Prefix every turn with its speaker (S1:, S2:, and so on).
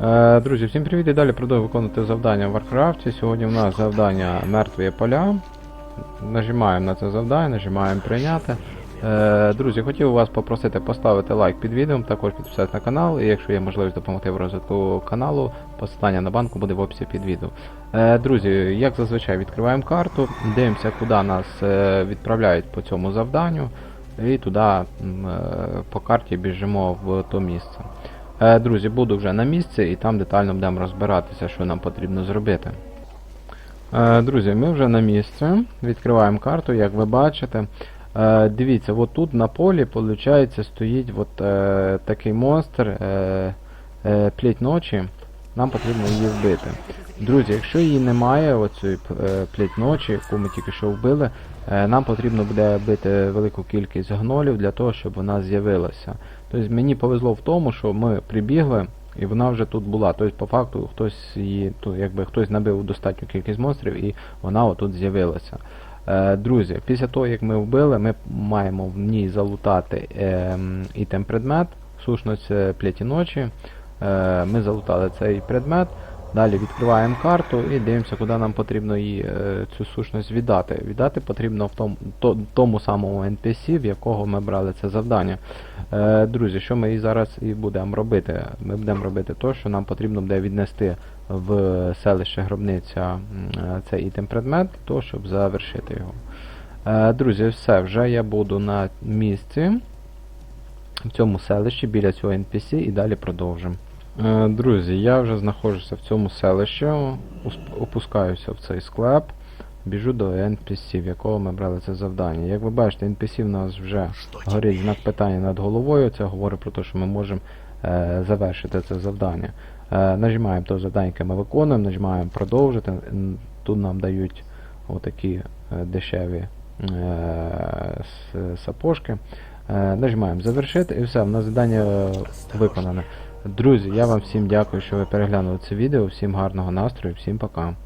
S1: Е, Друзі, всім привіт і далі продовжую виконувати завдання в Warcraft. Сьогодні у нас завдання мертві поля. Нажимаємо на це завдання, нажимаємо прийняти. Е, Друзі, хотів вас попросити поставити лайк під відео, також підписатися на канал, і якщо є можливість допомогти в розвитку каналу, посилання на банку буде в описі під відео. Е, Друзі, як зазвичай відкриваємо карту, дивимося, куди нас відправляють по цьому завданню, і туди по карті біжимо в то місце. Е, Друзі, буду вже на місці і там детально будемо розбиратися, що нам потрібно зробити. Е, Друзі, ми вже на місці. Відкриваємо карту, як ви бачите. Е, Дивіться, от тут на полі, виходить, стоїть от, такий монстр пліть ночі. Нам потрібно її вбити. Друзі, якщо її немає, е, пліть ночі, яку ми тільки що вбили, нам потрібно буде бити велику кількість гнолів для того, щоб вона з'явилася. Тобто мені повезло в тому, що ми прибігли, і вона вже тут була. Тобто, по факту, хтось її, то, якби хтось набив достатню кількість монстрів, і вона отут з'явилася. Е, друзі, після того, як ми вбили, ми маємо в ній залутати е, ітем предмет, сущність е, пляті ночі. Е, ми залутали цей предмет. Далі відкриваємо карту і дивимося, куди нам потрібно її, е, цю сущність віддати. Віддати потрібно в тому, то, тому самому NPC, в якого ми брали це завдання. Е, друзі, що ми і зараз і будемо робити? Ми будемо робити те, що нам потрібно буде віднести в селище Гробниця е, цей ітем предмет, того, щоб завершити його. Друзі, все, вже я буду на місці в цьому селищі біля цього NPC і далі продовжимо. Е, Друзі, я вже знаходжуся в цьому селищі, опускаюся в цей склеп, біжу до NPC, в якого ми брали це завдання. Як ви бачите, NPC в нас вже горить знак питання над головою. Це говорить про те, що ми можемо е, завершити це завдання. Е, нажимаємо то завдання, яке ми виконуємо, нажимаємо продовжити. Тут нам дають отакі е, дешеві е, сапожки. Е, нажимаємо завершити і все, в нас завдання е, виконане. Друзі, я вам всім дякую, що ви переглянули це відео. Всім гарного настрою, всім пока.